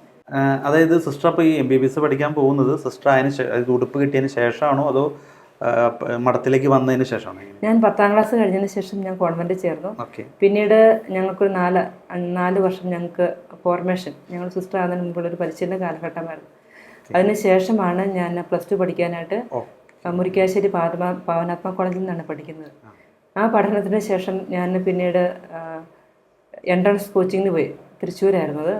അതായത് സിസ്റ്റർ അപ്പോൾ ഈ എം ബി ബി എസ് പഠിക്കാൻ പോകുന്നത് സിസ്റ്റർ അതിന് ഉടുപ്പ് കിട്ടിയതിന് ശേഷമാണോ അതോ മഠത്തിലേക്ക് വന്നതിന് ശേഷമാണോ ഞാൻ പത്താം ക്ലാസ് കഴിഞ്ഞതിന് ശേഷം ഞാൻ കോൺവെന്റ് ചേർന്നു. ഓക്കെ. പിന്നീട് ഞങ്ങൾക്കൊരു നാല് നാല് വർഷം ഞങ്ങൾക്ക് ഫോർമേഷൻ ഞങ്ങൾ സിസ്റ്റർ ആകുന്നതിന് മുമ്പുള്ള ഒരു പരിശീലന കാലഘട്ടമായിരുന്നു. അതിനുശേഷമാണ് ഞാൻ പ്ലസ് ടു പഠിക്കാനായിട്ട്. മുരിക്കാശ്ശേരി പാതമ പാവനാത്മ കോളേജിൽ നിന്നാണ് പഠിക്കുന്നത്. ആ. പഠനത്തിന് ശേഷം ഞാൻ പിന്നീട് എൻട്രൻസ് കോച്ചിങ്ങിന് പോയി തൃശ്ശൂരായിരുന്നു അത്.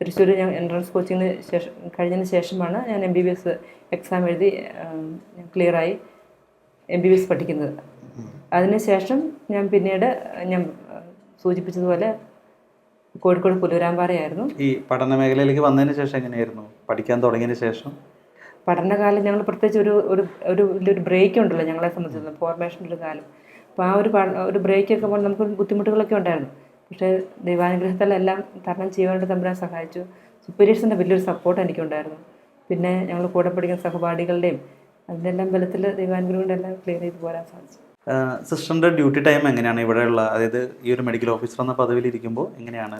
തൃശ്ശൂർ ഞാൻ എൻട്രൻസ് കോച്ചിങ്ങിന് ശേഷം കഴിഞ്ഞതിന് ശേഷമാണ് ഞാൻ M B B S exam എഴുതി ക്ലിയറായി എം ബി ബി എസ് പഠിക്കുന്നത്. അതിനുശേഷം ഞാൻ പിന്നീട് ഞാൻ സൂചിപ്പിച്ചതുപോലെ കോഴിക്കോട് പുലൂരാമ്പാറയായിരുന്നു ഈ പഠന മേഖലയിലേക്ക് വന്നതിന് ശേഷം എങ്ങനെയായിരുന്നു? പഠിക്കാൻ തുടങ്ങിയതിന് ശേഷം? പഠനകാലം ഞങ്ങൾ പ്രത്യേകിച്ച് ഒരു ഒരു ഒരു വലിയൊരു ബ്രേക്ക് ഉണ്ടല്ലോ ഞങ്ങളെ സംബന്ധിച്ചിടത്തോളം ഫോർമേഷന്റെ ഒരു കാലം. അപ്പോൾ ആ ഒരു ഒരു ബ്രേക്കൊക്കെ പോലെ നമുക്ക് ബുദ്ധിമുട്ടുകളൊക്കെ ഉണ്ടായിരുന്നു. പക്ഷേ ദൈവാനുഗ്രഹത്തിലെല്ലാം തരണം ചെയ്യാനായിട്ട് തമ്പുരാൻ സഹായിച്ചു. സുപ്പീരിയേഴ്സിന്റെ വലിയൊരു സപ്പോർട്ട് എനിക്കുണ്ടായിരുന്നു. പിന്നെ ഞങ്ങൾ കൂടെ പഠിക്കുന്ന സഹപാഠികളുടെയും അതിന്റെ എല്ലാം ബലത്തിൽ ദൈവാനുഗ്രഹം കൊണ്ട് എല്ലാം ക്ലിയർ ചെയ്ത് പോരാൻ സാധിച്ചു. സിസ്റ്ററിന്റെ ഡ്യൂട്ടി ടൈം എങ്ങനെയാണ്? ഇവിടെയുള്ള അതായത് ഈ ഒരു മെഡിക്കൽ ഓഫീസർ എന്ന പദവിയിൽ ഇരിക്കുമ്പോൾ എങ്ങനെയാണ്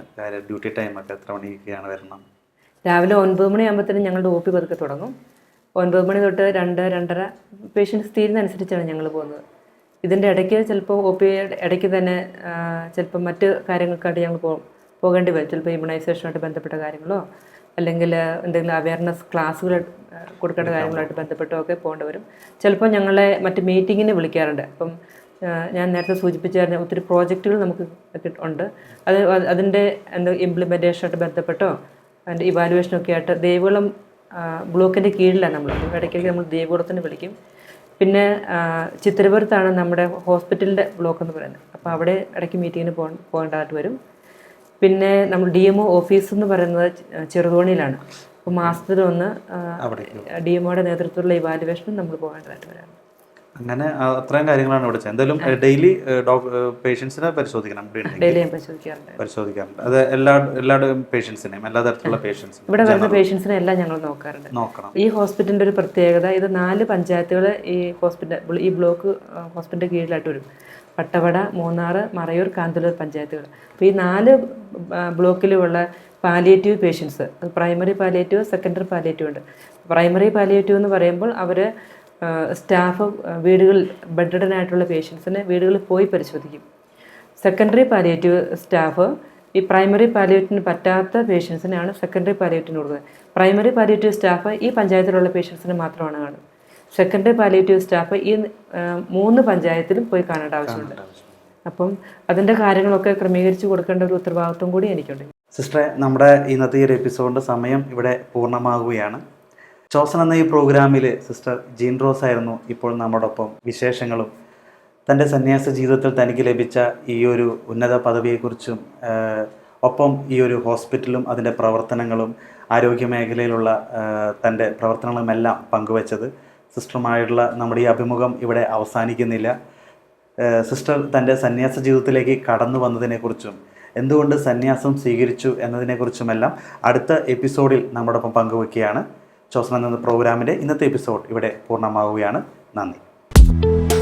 ഡ്യൂട്ടി ടൈം ഒക്കെ എത്ര മണിയൊക്കെയാണ് വരണം? രാവിലെ ഒൻപത് മണിയാകുമ്പോഴത്തേനും ഞങ്ങളുടെ ഒ പി പതുക്കെ തുടങ്ങും. ഒൻപത് മണി തൊട്ട് രണ്ട് രണ്ടര പേഷ്യൻസ് തീരുന്നതനുസരിച്ചാണ് ഞങ്ങൾ പോകുന്നത്. ഇതിന്റെ ഇടയ്ക്ക് ചിലപ്പോൾ ഒ പി ഇടയ്ക്ക് തന്നെ ചിലപ്പോൾ മറ്റ് കാര്യങ്ങൾക്കായിട്ട് ഞങ്ങൾ പോകും പോകേണ്ടി വരും. ചിലപ്പോൾ ഇമ്മ്യൂണൈസേഷനുമായിട്ട് ബന്ധപ്പെട്ട കാര്യങ്ങളോ അല്ലെങ്കിൽ എന്തെങ്കിലും അവയർനെസ് ക്ലാസ്സുകൾ കൊടുക്കേണ്ട കാര്യങ്ങളുമായിട്ട് ബന്ധപ്പെട്ടോ ഒക്കെ പോകേണ്ടി വരും. ചിലപ്പോൾ ഞങ്ങളെ മറ്റ് മീറ്റിങ്ങിന് വിളിക്കാറുണ്ട്. അപ്പം ഞാൻ നേരത്തെ സൂചിപ്പിച്ചായിരുന്നു ഒത്തിരി പ്രോജക്റ്റുകൾ നമുക്ക് ഉണ്ട്. അത് അതിന്റെ എന്താ ഇംപ്ലിമെന്റേഷനായിട്ട് ബന്ധപ്പെട്ടോ അതിന്റെ ഇവാലുവേഷനൊക്കെ ആയിട്ട് ദേവികുളം ബ്ലോക്കിന്റെ കീഴിലാണ് നമ്മൾ ഇടയ്ക്കൊക്കെ നമ്മൾ ദേവികുളത്തിന് വിളിക്കും. പിന്നെ ചിത്രപുരത്താണ് നമ്മുടെ ഹോസ്പിറ്റലിന്റെ ബ്ലോക്ക് എന്ന് പറയുന്നത്. അപ്പോൾ അവിടെ ഇടയ്ക്ക് മീറ്റിങ്ങിന് പോ പോകേണ്ടതായിട്ട് വരും. പിന്നെ നമ്മൾ ഡി എം ഒ ഓഫീസ് എന്ന് പറയുന്നത് ചെറുതോണിയിലാണ്. അപ്പോൾ മാസത്തിലൊന്ന് ഡി എം ഒയുടെ നേതൃത്വത്തിലുള്ള ഇവാലുവേഷനും നമ്മൾ പോകേണ്ടതായിട്ട് വരാം അങ്ങനെ അത്രയും കാര്യങ്ങളാണ് ഇവിടെ എന്തായാലും ഡെയിലി പേഷ്യൻസിനെ പരിശോധിക്കണം. ഇവിടെ ഡെയിലി പരിശോധിക്കാറുണ്ട്. അത് എല്ലാ എല്ലാ പേഷ്യൻസിനെയും എല്ലാ തരത്തിലുള്ള പേഷ്യൻസ് ഇവിടെ വരുന്ന പേഷ്യൻസിനെ എല്ലാം ഞങ്ങൾ നോക്കാറുണ്ട്. നോക്കണം. ഈ ഹോസ്പിറ്റലിന്റെ ഒരു പ്രത്യേകത ഇത് നാല് പഞ്ചായത്തുകൾ ഈ ഹോസ്പിറ്റൽ ഈ ബ്ലോക്ക് ഹോസ്പിറ്റലിന്റെ കീഴിലായിട്ട് വരും. പട്ടവട മൂന്നാർ മറയൂർ കാന്തല്ലൂർ പഞ്ചായത്തുകൾ. അപ്പോൾ ഈ നാല് ബ്ലോക്കിലുമുള്ള palliative patients primary palliative secondary palliative ഉണ്ട്. പ്രൈമറി പാലിയേറ്റീവ് എന്ന് പറയുമ്പോൾ അവർ സ്റ്റാഫ് വീടുകളിൽ ബെഡഡനായിട്ടുള്ള പേഷ്യൻസിനെ വീടുകളിൽ പോയി പരിശോധിക്കും. സെക്കൻഡറി പാലിയേറ്റീവ് സ്റ്റാഫ് ഈ പ്രൈമറി പാലിയേറ്റീവിന് പറ്റാത്ത പേഷ്യൻസിനെയാണ് സെക്കൻഡറി പാലിയേറ്റീവിന് കൊടുക്കുന്നത്. പ്രൈമറി പാലിയേറ്റീവ് സ്റ്റാഫ് ഈ പഞ്ചായത്തിലുള്ള പേഷ്യൻസിന് മാത്രമാണ് കാണുന്നത്. സെക്കൻഡറി പാലിയേറ്റീവ് സ്റ്റാഫ് ഈ മൂന്ന് പഞ്ചായത്തിലും പോയി കാണേണ്ട ആവശ്യമുണ്ട്. അപ്പം അതിന്റെ കാര്യങ്ങളൊക്കെ ക്രമീകരിച്ച് കൊടുക്കേണ്ട ഒരു ഉത്തരവാദിത്വം കൂടി എനിക്കുണ്ട്. സിസ്റ്ററെ നമ്മുടെ ഇന്നത്തെ ഈ ഒരു എപ്പിസോഡിന്റെ സമയം ഇവിടെ പൂർണമാകുകയാണ്. ചോസൻ എന്ന ഈ പ്രോഗ്രാമിൽ സിസ്റ്റർ ജീൻ റോസ് ആയിരുന്നു ഇപ്പോൾ നമ്മോടൊപ്പം വിശേഷങ്ങളും. തന്റെ സന്യാസ ജീവിതത്തിൽ തനിക്ക് ലഭിച്ച ഈ ഒരു ഉന്നത പദവിയെക്കുറിച്ചും ഒപ്പം ഈ ഒരു ഹോസ്പിറ്റലും അതിന്റെ പ്രവർത്തനങ്ങളും ആരോഗ്യ മേഖലയിലുള്ള തന്റെ പ്രവർത്തനങ്ങളുമെല്ലാം പങ്കുവച്ചത്. സിസ്റ്ററുമായിട്ടുള്ള നമ്മുടെ ഈ അഭിമുഖം ഇവിടെ അവസാനിക്കുന്നില്ല. സിസ്റ്റർ തന്റെ സന്യാസ ജീവിതത്തിലേക്ക് കടന്നു വന്നതിനെക്കുറിച്ചും എന്തുകൊണ്ട് സന്യാസം സ്വീകരിച്ചു എന്നതിനെക്കുറിച്ചുമെല്ലാം അടുത്ത എപ്പിസോഡിൽ നമ്മോടൊപ്പം പങ്കുവെക്കുകയാണ് ചോസനം എന്ന പ്രോഗ്രാമിന്റെ ഇന്നത്തെ എപ്പിസോഡ് ഇവിടെ പൂർണമാവുകയാണ്. നന്ദി.